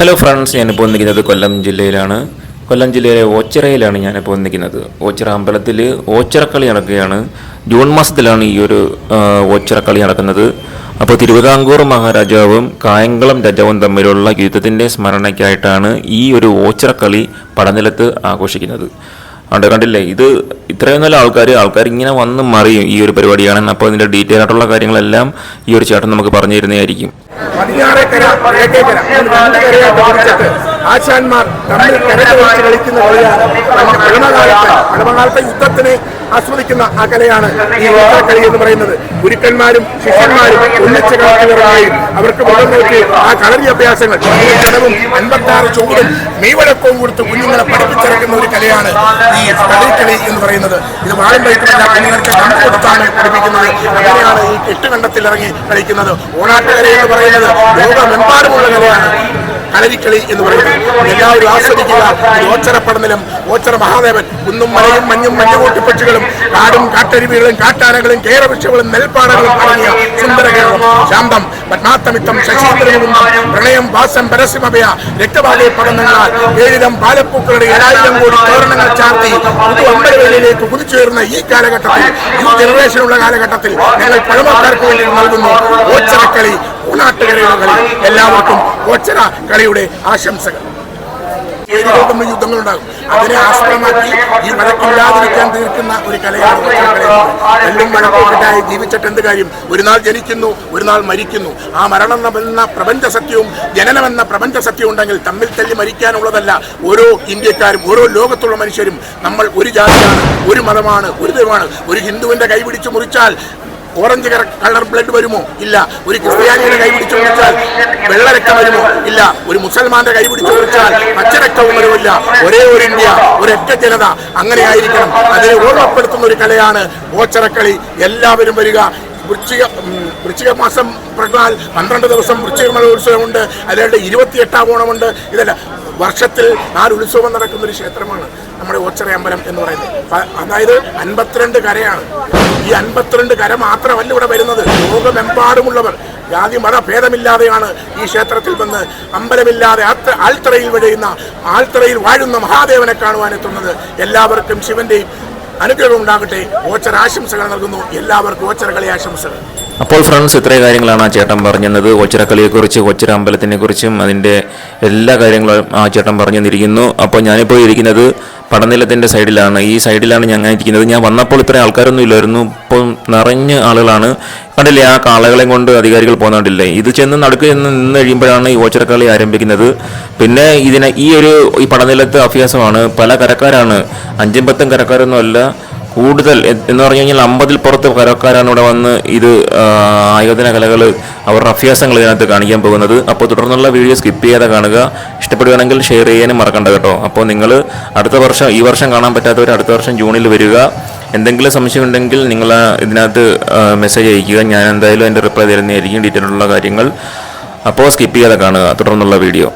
Hello friends ഞാനിപ്പോൾ നിൽക്കുന്നത് കൊല്ലം ജില്ലയിലാണ്. കൊല്ലം ജില്ലയിലെ ഓച്ചിറയിലാണ് ഞാനിപ്പോൾ നിൽക്കുന്നത് ഓച്ചിറ അമ്പലത്തിൽ ഓച്ചിറക്കളി നടക്കുകയാണ്. ജൂൺ മാസത്തിലാണ് ഈ ഒരു ഓച്ചിറക്കളി നടക്കുന്നത്. അപ്പോൾ തിരുവിതാംകൂർ മഹാരാജാവും കായംകുളം രാജാവും തമ്മിലുള്ള യുദ്ധത്തിന്റെ സ്മരണയ്ക്കായിട്ടാണ് ഈ ഒരു ഓച്ചിറക്കളി പടനിലത്ത് ആഘോഷിക്കുന്നത്. അതുകൊണ്ട് കണ്ടില്ലേ? ഇത് ഇത്രയും നല്ല ആൾക്കാർ ആൾക്കാർ ഇങ്ങനെ വന്ന് മറിയും ഈ ഒരു പരിപാടിയാണ് അപ്പോൾ ഇതിന്റെ ഡീറ്റെയിൽ ആയിട്ടുള്ള കാര്യങ്ങളെല്ലാം ഈ ഒരു ചേട്ടൻ നമുക്ക് പറഞ്ഞു തരുന്നതായിരിക്കും ആശാന്മാർ തമ്മിൽ കളിക്കുന്ന കളിയാണ്. പഴമകാലത്തെ യുദ്ധത്തിനെ ആസ്വദിക്കുന്ന ആ കലയാണ് ഈ കളി എന്ന് പറയുന്നത്. ഗുരുക്കന്മാരും ശിഷ്യന്മാരും ഒന്നിച്ച് കളിക്കുന്നവരായും അവർക്ക് മുഖം നോക്കി ആ കളരി അഭ്യാസങ്ങൾ. അൻപത്തി അൻപത്താറ് ചുവടും മെയ്വഴക്കവും കൊടുത്ത് കുഞ്ഞുങ്ങളെ പഠിപ്പിച്ചിറക്കുന്ന ഒരു കലയാണ് ഈ കളിക്കളി എന്ന് പറയുന്നത്. ഇത് വാഴം കഴിക്കുന്ന കുഞ്ഞുങ്ങൾക്ക് കണ്ടു കൊടുത്താണ് പഠിപ്പിക്കുന്നത്. അങ്ങനെയാണ് ഈ കെട്ടുകണ്ടത്തിൽ ഇറങ്ങി കളിക്കുന്നത്. ഓണാട്ടുകര എന്ന് പറയുന്നത് ലോകമെമ്പാടുമുള്ള കലയാണ്. കളരിക്കളി എന്ന് പറയുന്നത്. എല്ലാവരും ആസ്വദിക്കുക. ഇത് ഓച്ചറപ്പടനിലും ഓച്ചറ മഹാദേവൻ. കുന്നും മലയും മഞ്ഞും മഞ്ഞുകൂട്ടി പക്ഷികളും കാടും കാട്ടരുവികളും കാട്ടാനകളും കേരവൃക്ഷങ്ങളും നെൽപ്പാടകളും അടങ്ങിയ സുന്ദര കേരളം. ശാന്തം പത്മാത്തമിത്തം ശശീന്ദ്രനും പ്രണയം വാസം പരസ്യമഭയ രക്തപാതയ പഠനങ്ങളാൽ ഏഴിതം പാലപ്പൂക്കളുടെ ഏഴായിരം കോടി തോരണങ്ങൾ ചാർത്തി പുതു അമ്പലവേലിയിലേക്ക് കുതിച്ചുയർന്ന ഈ കാലഘട്ടത്തിൽ ഈ ജനറേഷനുള്ള കാലഘട്ടത്തിൽ ഞങ്ങൾ പഴമക്കാർക്ക് വേണ്ടി നൽകുന്നു ഓച്ചറക്കളി. ഊണാട്ടുകരയുടെ കളി. എല്ലാവർക്കും ഓച്ചറ കളിയുടെ ആശംസകൾ. ഏരിയകൾ തമ്മിൽ യുദ്ധങ്ങളുണ്ടാകും. അതിനെ ആസ്പദമാക്കി ഈ വഴക്കില്ലാതിരിക്കാൻ തീർക്കുന്ന ഒരു കലയാണ് ഓച്ചറക്കളി എല്ലും വഴക്കൊക്കെട്ടായി ജീവിച്ചിട്ട് എന്ത് കാര്യം? ഒരു നാൾ ജനിക്കുന്നു ഒരു നാൾ മരിക്കുന്നു. ആ മരണം എന്ന പ്രപഞ്ച സത്യവും ജനനമെന്ന പ്രപഞ്ച സത്യവും ഉണ്ടെങ്കിൽ തമ്മിൽ തല്ലി മരിക്കാനുള്ളതല്ല ഓരോ ഇന്ത്യക്കാരും ഓരോ ലോകത്തുള്ള മനുഷ്യരും. നമ്മൾ ഒരു ജാതിയാണ് ഒരു മതമാണ് ഒരു ദൈവമാണ്. ഒരു ഹിന്ദുവിന്റെ കൈ പിടിച്ച് മുറിച്ചാൽ ഓറഞ്ച് കളർ ബ്ലഡ് വരുമോ? ഇല്ല. ഒരു ക്രിസ്ത്യാനിയുടെ കൈ പിടിച്ചു കുറിച്ചാൽ വെള്ളരക്തം വരുമോ? ഇല്ല. ഒരു മുസൽമാന്റെ കൈ പിടിച്ചു കുറിച്ചാൽ പച്ചരക്തവും വരുമില്ല. ഒരേ ഒരു ഇന്ത്യ ഒരൊറ്റ ജനത അങ്ങനെ ആയിരിക്കണം അതിനെ ഓർമ്മപ്പെടുത്തുന്ന ഒരു കലയാണ് ഓച്ചറക്കളി എല്ലാവരും വരിക. വൃശ്ചിക വൃശ്ചിക മാസം പറഞ്ഞാൽ പന്ത്രണ്ട് ദിവസം വൃശ്ചിക മലോത്സവമുണ്ട് അല്ലാണ്ട് ഇരുപത്തിയെട്ടാം ഓണമുണ്ട്. ഇതല്ല വർഷത്തിൽ നാല് ഉത്സവം നടക്കുന്ന ഒരു ക്ഷേത്രമാണ് നമ്മുടെ ഓച്ചറ അമ്പലം എന്ന് പറയുന്നത്. അതായത് അൻപത്തിരണ്ട് കരയാണ്. ഈ അൻപത്തിരണ്ട് കര മാത്രമല്ല ഇവിടെ വരുന്നത്. ലോകമെമ്പാടുമുള്ളവർ. ജാതി മത ഭേദമില്ലാതെയാണ് ഈ ക്ഷേത്രത്തിൽ വന്ന് അമ്പലമില്ലാതെ ആൽത്തറയിൽ വിഴയുന്ന ആൽത്തറയിൽ വാഴുന്ന മഹാദേവനെ കാണുവാൻ എത്തുന്നത്. എല്ലാവർക്കും ശിവന്റെയും അനുഗ്രഹം ഉണ്ടാകട്ടെ. ഓച്ചർ ആശംസകൾ നൽകുന്നു. എല്ലാവർക്കും ഓച്ചറ കളി ആശംസകൾ. അപ്പോൾ ഫ്രണ്ട്സ് ഇത്രയും കാര്യങ്ങളാണ് ആ ചേട്ടൻ പറഞ്ഞത്. ഒച്ചിറക്കളിയെക്കുറിച്ച് ഒച്ചിറ അമ്പലത്തിനെ കുറിച്ചും അതിന്റെ എല്ലാ കാര്യങ്ങളും ആ ചേട്ടൻ പറഞ്ഞു തന്നിരിക്കുന്നു അപ്പോൾ ഞാനിപ്പോൾ ഇരിക്കുന്നത് പടനിലത്തിന്റെ സൈഡിലാണ്. ഈ സൈഡിലാണ് ഞാൻ ഇരിക്കുന്നത്. ഞാൻ വന്നപ്പോൾ ഇത്രയും ആൾക്കാരൊന്നും ഇല്ലായിരുന്നു. ഇപ്പം നിറഞ്ഞ ആളുകളാണ്. കണ്ടില്ലേ ആ കാളകളെ കൊണ്ട് അധികാരികൾ പോകുന്നുണ്ടില്ലേ ഇത് ചെന്ന് നടുക്ക് ചെന്ന് നിന്ന് കഴിയുമ്പോഴാണ് ഈ ഓച്ചിറക്കളി ആരംഭിക്കുന്നത്. പിന്നെ ഇതിനെ ഈ ഒരു ഈ പടനിലത്ത് അഭ്യാസമാണ്. പല കരക്കാരാണ്. അഞ്ചും പത്തും കരക്കാരൊന്നും അല്ല. കൂടുതൽ എന്ന് പറഞ്ഞു കഴിഞ്ഞാൽ അമ്പതിൽ പുറത്ത് കരക്കാരാണ് ഇവിടെ വന്ന് ഇത് ആയോധന കലകൾ അവരുടെ അഭ്യാസങ്ങൾ ഇതിനകത്ത് കാണിക്കാൻ പോകുന്നത്. അപ്പോൾ തുടർന്നുള്ള വീഡിയോ സ്കിപ്പ് ചെയ്യാതെ കാണുക. ഇഷ്ടപ്പെടുകയാണെങ്കിൽ ഷെയർ ചെയ്യാനും മറക്കണ്ട കേട്ടോ. അപ്പോൾ നിങ്ങൾ അടുത്ത വർഷം ഈ വർഷം കാണാൻ പറ്റാത്തവർ അടുത്ത വർഷം ജൂണിൽ വരിക. എന്തെങ്കിലും സംശയം ഉണ്ടെങ്കിൽ നിങ്ങൾ ഇതിനകത്ത് മെസ്സേജ് അയയ്ക്കുക. ഞാൻ എന്തായാലും അതിന്റെ റിപ്ലൈ തരുന്നതായിരിക്കും ഡീറ്റെയിൽ ഉള്ള കാര്യങ്ങൾ. അപ്പോൾ സ്കിപ്പ് ചെയ്യാതെ കാണുക. തുടർന്നുള്ള വീഡിയോ.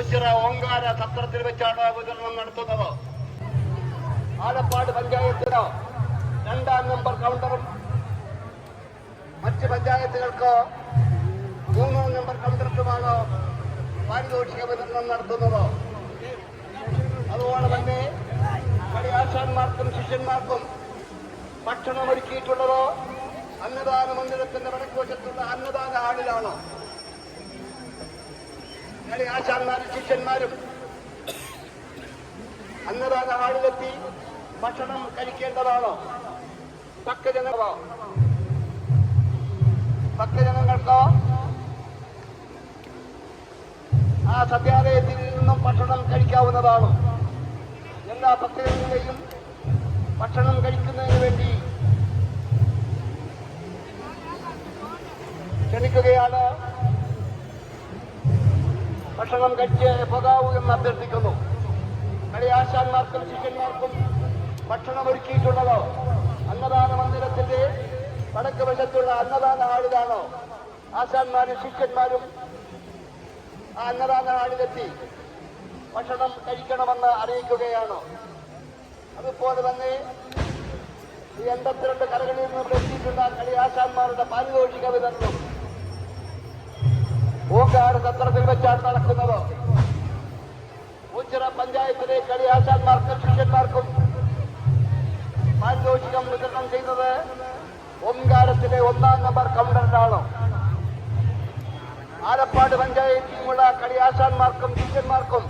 ഉച്ചിറ ഓങ്കാര സത്രത്തിൽ വെച്ചാണ് വിതരണം നടത്തുന്നത്. ആലപ്പാട് പഞ്ചായത്തിന് രണ്ടാം നമ്പർ കൗണ്ടറും മറ്റ് പഞ്ചായത്തുകൾക്ക് മൂന്നാം നമ്പർ കൗണ്ടർക്കുമാണ് പാരിതോഷിക വിതരണം നടത്തുന്നത്. അതുപോലെ തന്നെ കളിയാശാന്മാർക്കും ശിഷ്യന്മാർക്കും ഭക്ഷണം ഒരുക്കിയിട്ടുള്ളത് അന്നദാന മന്ദിരത്തിന്റെ വടക്കുവശത്തുള്ള അന്നദാന ഹാളിലാണ്. കളിയാശാന്മാരും ശിഷ്യന്മാരും അന്നദാന ആളിലെത്തി ഭക്ഷണം കഴിക്കേണ്ടതാണോ? ഭക്തജനങ്ങളോ ഭക്തജനങ്ങൾക്കോ? ആ സത്യാലയത്തിൽ നിന്നും ഭക്ഷണം കഴിക്കാവുന്നതാണ്? എല്ലാ ഭക്തജനങ്ങളെയും ഭക്ഷണം കഴിക്കുന്നതിന് വേണ്ടി ക്ഷണിക്കുകയാണ് ഭക്ഷണം കഴിച്ച് പോകാവൂ എന്ന് അഭ്യർത്ഥിക്കുന്നു. കളിയാശാന്മാർക്കും ശിഷ്യന്മാർക്കും ഭക്ഷണം ഒരുക്കിയിട്ടുള്ളത് അന്നദാന മന്ദിരത്തിന്റെ വടക്ക് വശത്തുള്ള അന്നദാന ആളിലാണോ ആശാന്മാരും ശിഷ്യന്മാരും ആ അന്നദാന ആളിലെത്തി ഭക്ഷണം കഴിക്കണമെന്ന് അറിയിക്കുകയാണ്. അതുപോലെ തന്നെ ഈ എൺപത്തിരണ്ട് കലകളിൽ നിന്ന് എത്തിയിട്ടുള്ള കളിയാശാന്മാരുടെ പാരിതോഷിക വിതരണം ഓങ്കാര സത്രത്തിൽ വെച്ചാണ് നടക്കുന്നത്. ഉച്ചിറ പഞ്ചായത്തിലെ കളിയാശാന്മാർക്കും ശിഷ്യന്മാർക്കും പാരിതോഷികം വിതരണം ചെയ്തത് ഓംകാരത്തിലെ ഒന്നാം നമ്പർ കൗണ്ടറിലാണ് ആലപ്പാട് പഞ്ചായത്തിലുള്ള കളിയാശാന്മാർക്കും ശിഷ്യന്മാർക്കും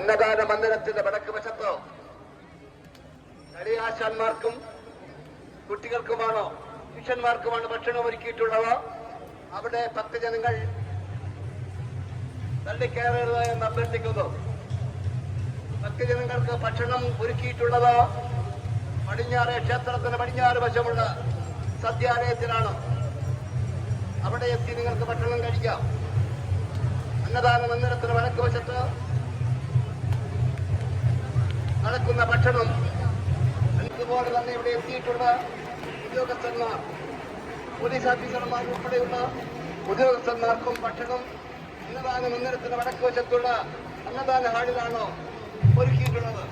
അന്നദാന മന്ദിരത്തിന്റെ വടക്ക് വശത്തോ കളിയാശാന്മാർക്കും കുട്ടികൾക്കുമാണോ ശിഷ്യന്മാർക്കുമാണ് ഭക്ഷണം ഒരുക്കിയിട്ടുള്ളത് അവിടെ ഭക്തജനങ്ങൾ തള്ളിക്കയറരുത് എന്ന് അഭ്യർത്ഥിക്കുന്നു. ഭക്തജനങ്ങൾക്ക് ഭക്ഷണം ഒരുക്കിയിട്ടുള്ളത് പടിഞ്ഞാറ് ക്ഷേത്രത്തിന് പടിഞ്ഞാറ് വശമുള്ള സദ്യാലയത്തിലാണ്. അവിടെ എത്തി നിങ്ങൾക്ക് ഭക്ഷണം കഴിക്കാം. അന്നദാന മന്ദിരത്തിന് വടക്ക് വശത്ത് നടക്കുന്ന ഭക്ഷണം. അതുപോലെ തന്നെ ഇവിടെ എത്തിയിട്ടുള്ള ഉദ്യോഗസ്ഥന്മാർ പോലീസ് ഓഫീസർമാർ ഉൾപ്പെടെയുള്ള ഉദ്യോഗസ്ഥന്മാർക്കും ഭക്ഷണം അന്നദാന മന്ദിരത്തിന് വടക്ക് വശത്തുള്ള അന്നദാന ഹാളിലാണോ ഒരുക്കിയിട്ടുള്ളത്.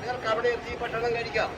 നിങ്ങൾക്ക് അവിടെ എത്തി ഭക്ഷണം കഴിക്കാം.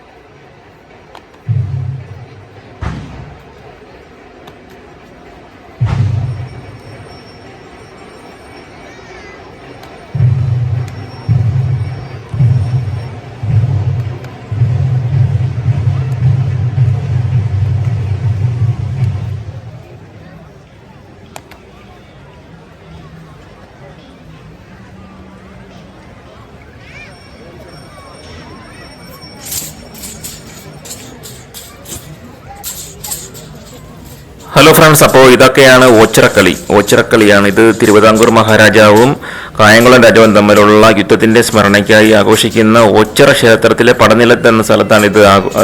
ഹലോ ഫ്രണ്ട്സ് അപ്പോൾ ഇതൊക്കെയാണ് ഓച്ചിറക്കളി. ഓച്ചിറക്കളിയാണ് ഇത്. തിരുവിതാംകൂർ മഹാരാജാവും കായംകുളം രാജാവും തമ്മിലുള്ള യുദ്ധത്തിന്റെ സ്മരണയ്ക്കായി ആഘോഷിക്കുന്ന ഓച്ചിറ ക്ഷേത്രത്തിലെ പടനിലത്ത് എന്ന സ്ഥലത്താണ് ഇത്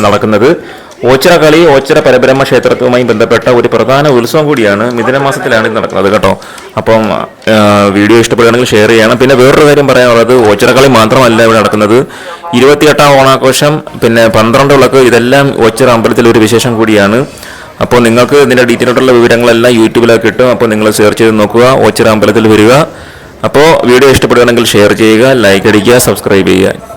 നടക്കുന്നത്. ഓച്ചിറ കളി ഓച്ചിറ പരബ്രഹ്മ ക്ഷേത്രത്തുമായി ബന്ധപ്പെട്ട ഒരു പ്രധാന ഉത്സവം കൂടിയാണ് മിഥുനമാസത്തിലാണ് ഇത് നടക്കുന്നത് കേട്ടോ. അപ്പം വീഡിയോ ഇഷ്ടപ്പെടുകയാണെങ്കിൽ ഷെയർ ചെയ്യണം. പിന്നെ വേറൊരു കാര്യം പറയാനുള്ളത് ഓച്ചിറ കളി മാത്രമല്ല ഇവിടെ നടക്കുന്നത്. ഇരുപത്തിയെട്ടാം ഓണാഘോഷം പിന്നെ പന്ത്രണ്ട് വിളക്ക് ഇതെല്ലാം ഓച്ചിറ അമ്പലത്തിലെ ഒരു വിശേഷം കൂടിയാണ്. അപ്പോൾ നിങ്ങൾക്ക് ഇതിന്റെ ഡീറ്റെയിൽ ആയിട്ടുള്ള വിവരങ്ങളെല്ലാം യൂട്യൂബിലൊക്കെ കിട്ടും. അപ്പോൾ നിങ്ങൾ സെർച്ച് ചെയ്ത് നോക്കുക ഓച്ചിറ അമ്പലത്തിൽ വരിക. അപ്പോൾ വീഡിയോ ഇഷ്ടപ്പെടുകയാണെങ്കിൽ ഷെയർ ചെയ്യുക ലൈക്ക് അടിക്കുക സബ്സ്ക്രൈബ് ചെയ്യുക.